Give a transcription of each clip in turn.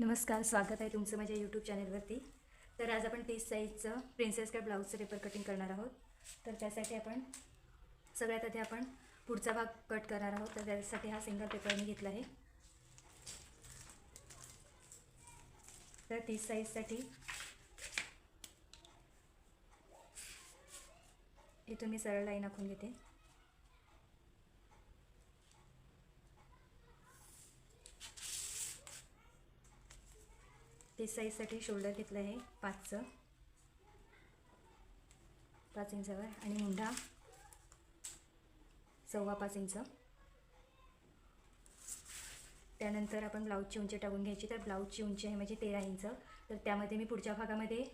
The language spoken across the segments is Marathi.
नमस्कार स्वागत आहे तुमचं माझ्या यूट्यूब चॅनलवरती तर आज आपण तीस साईजचं प्रिन्सेस कट ब्लाऊजचं पेपर कटिंग करणार आहोत. तर त्यासाठी आपण सगळ्यात आधी आपण पुढचा भाग कट करणार आहोत. तर त्यासाठी हा सिंगल पेपर मी घेतला आहे. तर तीस साईजसाठी इथून मी सरळ लाईन आखून घेते. ते साईजसाठी शोल्डर घेतलं आहे पाचचं. पाच इंचावर. आणि मुंढा सव्वा पाच इंच. त्यानंतर आपण ब्लाऊजची उंची टाकून घ्यायची. तर ब्लाऊजची उंची आहे माझी तेरा इंच. तर त्यामध्ये मी पुढच्या भागामध्ये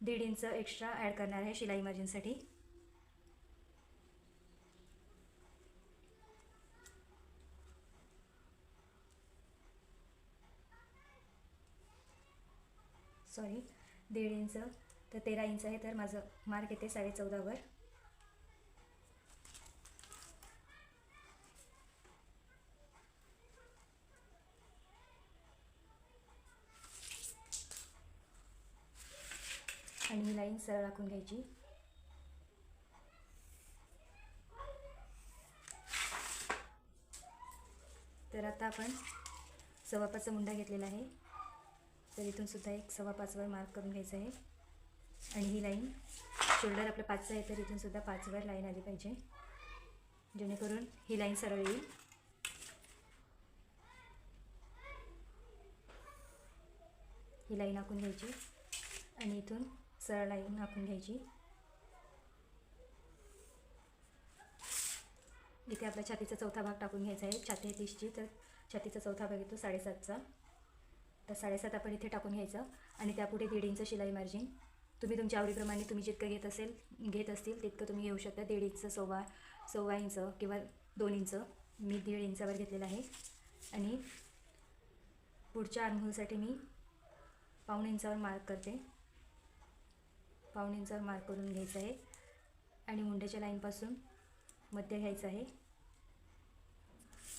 दीड इंच एक्स्ट्रा ॲड करणार आहे शिलाई मार्जिनसाठी. सॉरी दीड इंच. तर तेरा इंच आहे तर माझं मार्क येते साडे चौदावर आणि ही लाईन सरळ राखून घ्यायची. तर आता आपण सवापाचा मुंडा घेतलेला आहे. तर इथून सुद्धा एक सव्वा पाचवर मार्क करून घ्यायचं आहे. आणि ही लाईन शोल्डर आपलं पाचचं आहे तर इथून सुद्धा पाचवर लाईन आली पाहिजे. जेणेकरून ही लाईन सरळ येईल. ही लाईन आखून घ्यायची. आणि इथून सरळ लाईन आखून घ्यायची. इथे आपला छातीचा चौथा भाग टाकून घ्यायचा आहे. छाती आहे तीसची तर छातीचा चौथा भाग येतो साडेसातचा. तर साडेसात आपण इथे टाकून घ्यायचं आणि त्यापुढे दीड इंच शिलाई मार्जिन तुम्ही तुमच्या आवडीप्रमाणे तुम्ही जितकं घेत असेल घेत असतील तितकं तुम्ही घेऊ शकता. दीड इंच सव्वा सव्वा इंच किंवा दोन इंच. मी दीड इंचावर घेतलेलं आहे. आणि पुढच्या आर्महोलसाठी मी पाऊण इंचावर मार्क करते. पाऊण इंचावर मार्क करून घ्यायचं आहे. आणि मुंड्याच्या लाईनपासून मध्य घ्यायचं आहे.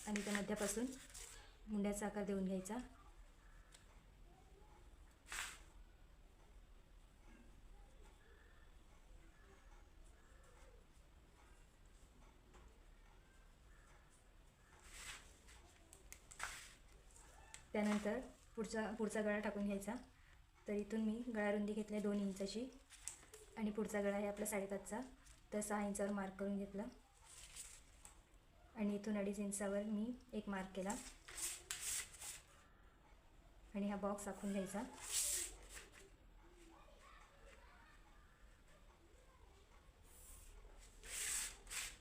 आणि त्या मध्यापासून मुंड्याचा आकार देऊन घ्यायचा. त्यानंतर पुढचा पुढचा गळा टाकून घ्यायचा. तर इथून मी गळा रुंदी घेतली दोन इंचाची आणि पुढचा गळा आहे आपला साडेपाचचा. तर सहा इंचावर मार्क करून घेतला. आणि इथून अडीच इंचावर मी एक मार्क केला. आणि हा बॉक्स आखून घ्यायचा.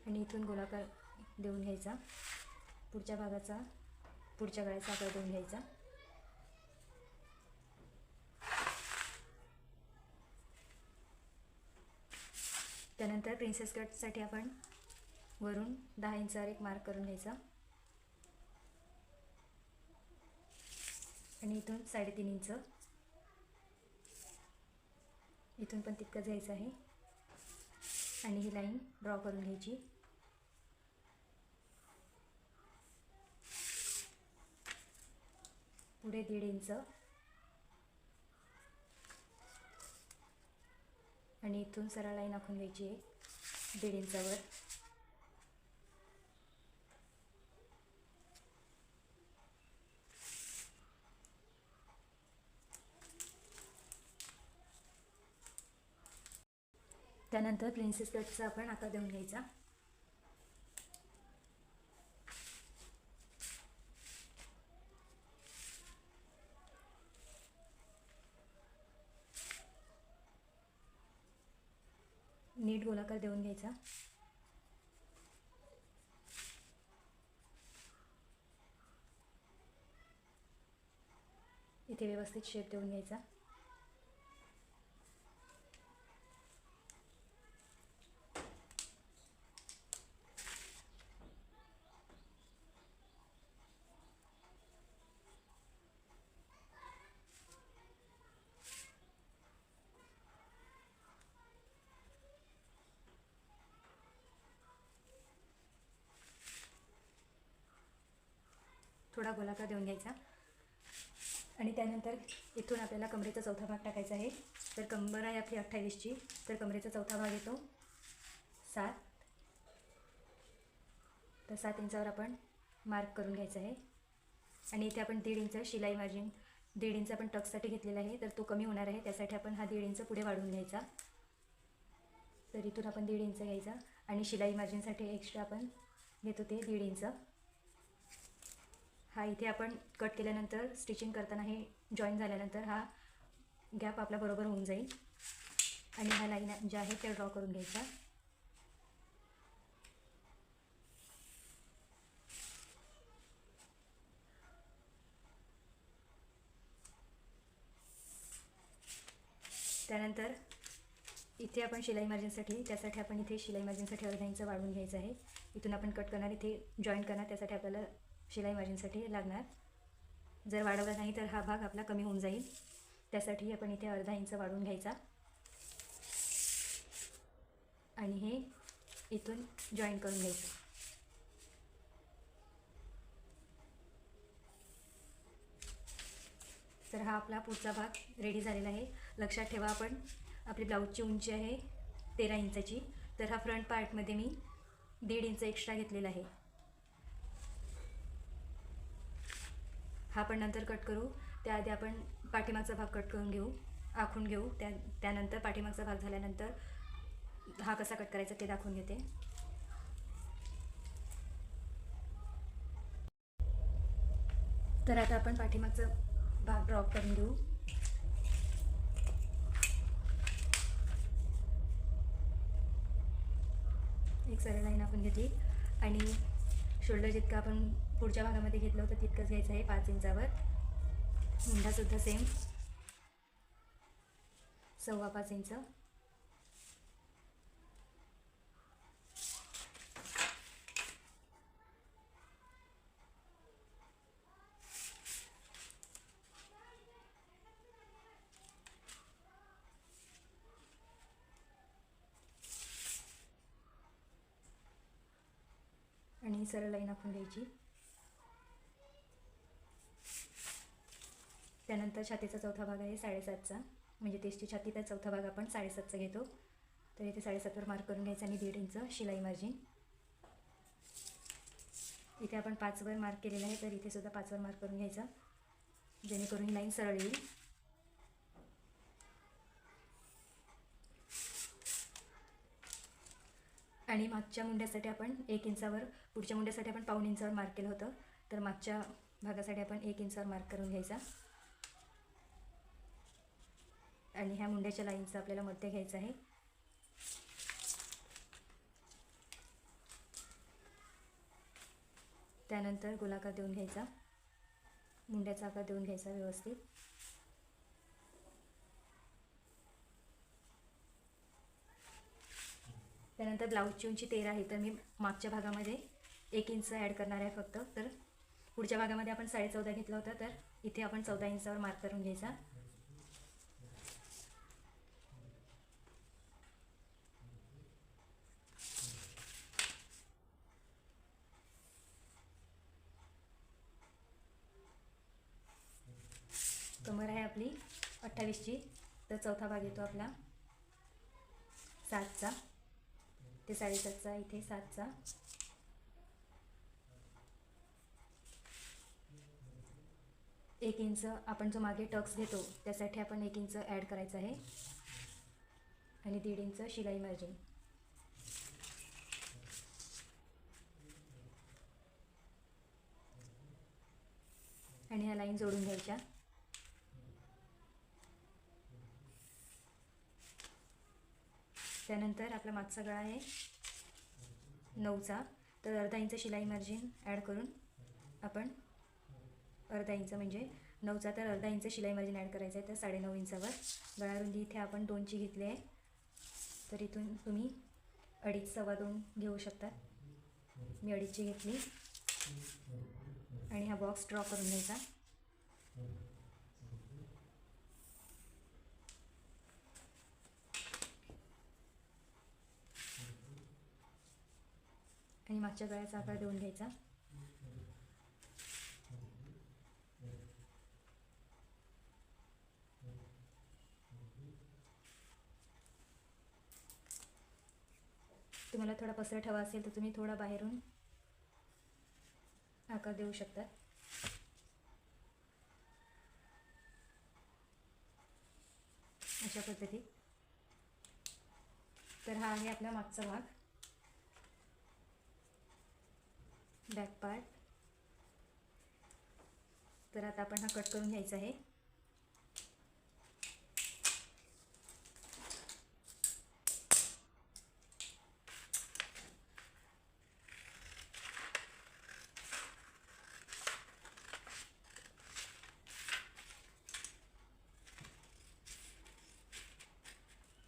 आणि इथून गोलाकार देऊन घ्यायचा. पुढच्या भागाचा पुढच्या गळ्याचा आकार देऊन घ्यायचा. त्यानंतर प्रिन्सेस कटसाठी आपण वरून दहा इंचावर एक मार्क करून घ्यायचा. आणि इथून साडेतीन इंच. इथून पण तितकंच घ्यायचं आहे. आणि ही लाईन ड्रॉ करून घ्यायची. पुढे दीड इंच. आणि इथून सरळ लाईन आखून घ्यायची आहे. दीड इंचावर. त्यानंतर प्रिन्सेस कटचा आपण आकार देऊन घ्यायचा नीट गोलाकार देऊन घ्यायचा. इथे व्यवस्थित शेप देऊन घ्यायचा. थोडा गोलाकार देऊन घ्यायचा. आणि त्यानंतर इथून आपल्याला कमरेचा चौथा भाग टाकायचा आहे. तर कंबर आहे आपली अठ्ठावीसची तर कमरेचा चौथा भाग येतो. सात. तर सात इंचावर आपण मार्क करून घ्यायचा आहे. आणि इथे आपण दीड इंच शिलाई मार्जिन दीड इंच आपण टक्ससाठी घेतलेला आहे. तर तो कमी होणार आहे. त्यासाठी आपण हा दीड इंच पुढे वाढवून घ्यायचा. तर इथून आपण दीड इंच घ्यायचा. आणि शिलाई मार्जिनसाठी एक्स्ट्रा आपण घेतो ते दीड इंच. हा इथे आपण कट केल्यानंतर स्टिचिंग करताना हे जॉईन झाल्यानंतर हा गॅप आपला बरोबर होऊन जाईल. आणि ह्या लाईन ज्या आहेत त्या ड्रॉ करून घ्यायच्या त्यानंतर इथे आपण शिलाई मार्जिनसाठी त्यासाठी आपण इथे शिलाई मार्जिनसाठी अर्धा इंच वाढवून घ्यायचं आहे. इथून आपण कट करणार इथे जॉईन करणार त्यासाठी आपल्याला शिलाई मार्जिनसाठी लागणार. जर वाढवला नाही तर हा भाग आपला कमी होऊन जाईल. त्यासाठी आपण इथे अर्धा इंच वाढवून घ्यायचा. आणि हे इथून जॉईन करून घ्यायचं. तर हा आपला पुढचा भाग रेडी झालेला आहे. लक्षात ठेवा आपण आपली ब्लाऊजची उंची आहे तेरा इंचाची. तर हा फ्रंट पार्टमध्ये मी दीड इंच एक्स्ट्रा घेतलेला आहे. हा आपण नंतर कट करू. त्याआधी आपण पाठीमागचा भाग कट करून घेऊ आखून घेऊ. त्या त्यानंतर पाठीमागचा भाग झाल्यानंतर हा कसा कट करायचा ते दाखवून घेते. तर आता आपण पाठीमागचा भाग ड्रॉप करून घेऊ. एक सरळ लाईन आपण घेतली. आणि शोल्डर जितकं आपण पुढच्या भागामध्ये घेतलं होतं तितकंच घ्यायचं आहे पाच इंचावर. मुंडासुद्धा सेम सव्वा पाच इंच. आणि सरळ लाईन आखून घ्यायची. त्यानंतर छातीचा चौथा भाग आहे साडेसातचा. म्हणजे तेसची छातीचा चौथा भाग आपण साडेसातचा घेतो. तर इथे साडेसातवर मार्क करून घ्यायचा आणि दीड इंच शिलाई मार्जिन इथे आपण पाचवर मार्क केलेला आहे तर इथे सुद्धा पाचवर मार्क करून घ्यायचा. जेणेकरून ही लाईन सरळ येईल. आणि मागच्या मुंड्यासाठी आपण एक इंचावर पुढच्या मुंड्यासाठी आपण पाऊण इंचावर मार्क केलं होतं. तर मागच्या भागासाठी आपण एक इंचावर मार्क करून घ्यायचा. आणि ह्या मुंड्याच्या लाईनचं आपल्याला मध्य घ्यायचं आहे. त्यानंतर गोलाकार देऊन घ्यायचा. मुंड्याचा आकार देऊन घ्यायचा व्यवस्थित. त्यानंतर ब्लाऊजची उंची तेरा आहे तर मी मागच्या भागामध्ये एक इंच ॲड करणार आहे फक्त. तर पुढच्या भागामध्ये आपण साडे चौदा घेतला होता तर इथे आपण चौदा इंचावर मार्क करून घ्यायचा कमर आहे आपली अठ्ठावीसची तर चौथा भाग येतो आपला. सातचा. ते साडेसातचा इथे सातचा. एक इंच आपण जो मागे टक्स घेतो त्यासाठी आपण एक इंच ॲड करायचं आहे. आणि दीड इंच शिलाई मार्जिन आणि ह्या लाईन जोडून घ्यायच्या. त्यानंतर आपला मागचा गळा आहे नऊचा. तर अर्धा इंच शिलाई मार्जिन ॲड करून आपण अर्धा इंच म्हणजे नऊचा तर अर्धा इंच शिलाई मार्जिन ॲड करायचं आहे. तर साडेनऊ इंचावर गळारुंदी इथे आपण दोनची घेतली आहे. तर इथून तुम्ही अडीच सव्वा दोन घेऊ शकता. मी अडीचची घेतली. आणि हा बॉक्स ड्रॉ करून घ्यायचा. आणि मागच्या गळ्याचा आकार देऊन घ्यायचा. तुम्हाला थोडा पसरट हवा असेल तर तुम्ही थोडा बाहेरून आकार देऊ शकता. अशा पद्धती तर हा आहे आपला मागचा भाग. बॅक पार्ट तर आता आपण हा कट करून घ्यायचा आहे.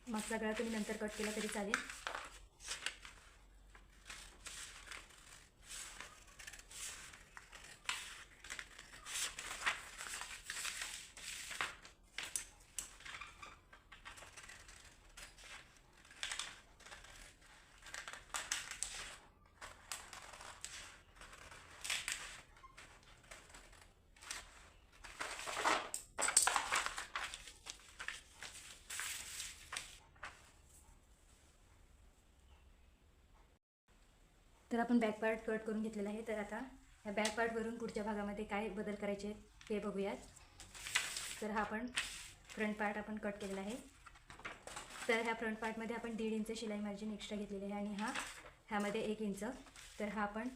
मागचा गळा तुम्ही नंतर कट केला तरी चालेल. तर आपण बॅक पार्ट कट करून घेतलेला आहे तर आता ह्या बॅक पार्टवरून पुढच्या भागामध्ये काय बदल करायचे ते बघूयात. तर हा आपण फ्रंट पार्ट आपण कट केलेला आहे. तर ह्या फ्रंट पार्टमध्ये आपण दीड इंच शिलाई मार्जिन एक्स्ट्रा घेतलेली आहे आणि हा ह्यामध्ये एक इंच. तर हा आपण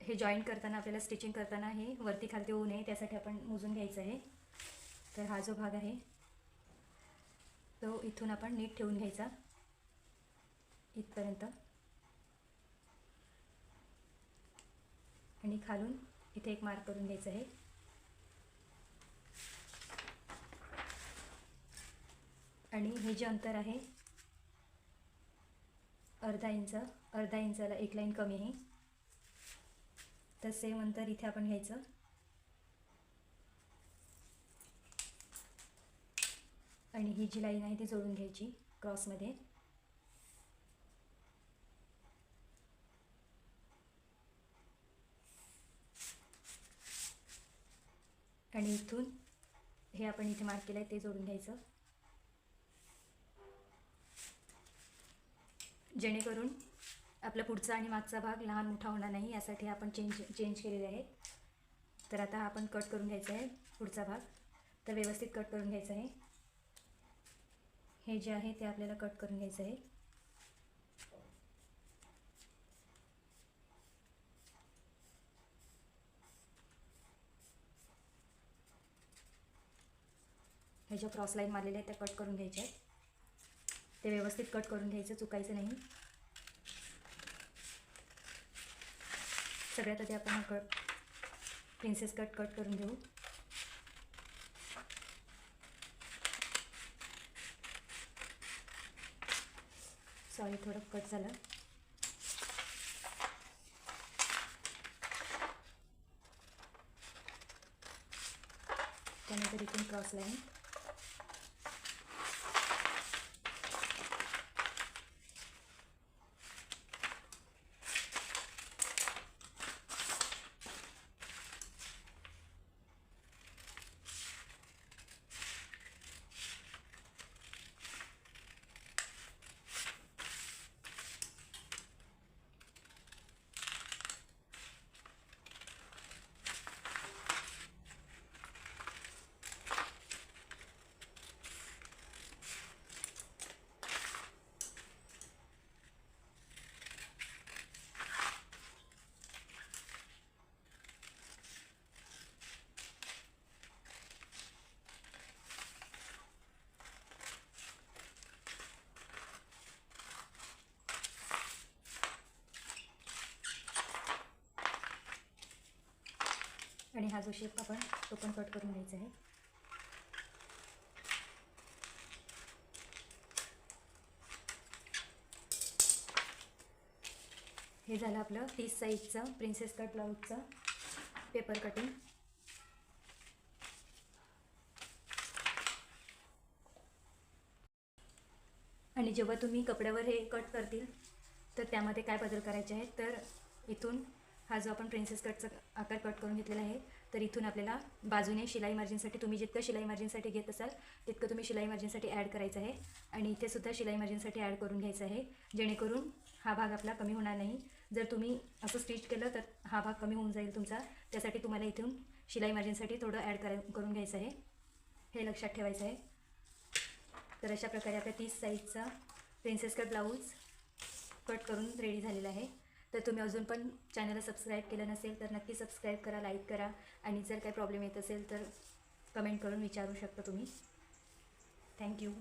हे जॉईंट करताना आपल्याला स्टिचिंग करताना हे वरती खालती होऊ नये त्यासाठी आपण मोजून घ्यायचं आहे. तर हा जो भाग आहे तो इथून आपण नीट ठेवून घ्यायचा. इथपर्यंत. आणि खालून इथे एक मार्क करून घ्यायचं आहे. आणि हे जे अंतर आहे अर्धा इंच अर्धा इंचाला एक लाईन कमी आहे. तर सेम अंतर इथे आपण घ्यायचं. आणि ही जी लाईन आहे ती जोडून घ्यायची क्रॉसमध्ये. आणि इथून हे आपण इथे मार्क केलं आहे ते जोडून घ्यायचं. जेणेकरून आपला पुढचा आणि मागचा भाग लहान मोठा होणार नाही यासाठी आपण चेंज चेंज केलेले आहेत तर आता हा आपण कट करून घ्यायचा आहे पुढचा भाग. तर व्यवस्थित कट करून घ्यायचं आहे. हे जे आहे ते आपल्याला कट करून घ्यायचं आहे. हे ज्या क्रॉस लाईन मारलेल्या आहेत त्या कट करून घ्यायच्या आहेत. ते व्यवस्थित कट करून घ्यायचं चुकायचं नाही. सगळ्यात आधी आपण हा कट प्रिन्सेस कट कट करून घेऊ. सॉरी थोडं कट झालं. त्यानंतर इथून क्रॉस लाईन हा जो शेप आपण तो पण कट करून घ्यायचा आहे. हे झालं आपलं तीस साईजचं प्रिन्सेस कट ब्लाऊजचं पेपर कटिंग आणि जेव्हा तुम्ही कपड्यावर हे कट करतील तर त्यामध्ये काय बदल करायचे आहेत? तर इथून हा जो आपण प्रिन्सेस कटचा आकार कट करून घेतलेला आहे तर इथून आपल्याला बाजूने शिलाई मार्जिनसाठी तुम्ही जितकं शिलाई मार्जिनसाठी घेत असाल तितकं तुम्ही शिलाई मार्जिनसाठी ॲड करायचं आहे. आणि इथे सुद्धा शिलाई मार्जिनसाठी ॲड करून घ्यायचं आहे जेणेकरून हा भाग आपला कमी होणार नाही. जर तुम्ही असं स्टिच केलं तर हा भाग कमी होऊन जाईल तुमचा. त्यासाठी तुम्हाला इथून शिलाई मार्जिनसाठी थोडं ॲड करा करून घ्यायचं आहे. हे लक्षात ठेवायचं आहे. तर अशा प्रकारे आपल्या तीस साईजचा प्रिन्सेस कट ब्लाऊज कट करून रेडी झालेला आहे. तर तुम्ही अजून पण चॅनलला सबस्क्राईब केलं नसेल तर नक्की सबस्क्राईब करा लाईक करा. आणि जर काही प्रॉब्लेम येत असेल तर कमेंट करून विचारू शकता तुम्ही. थँक्यू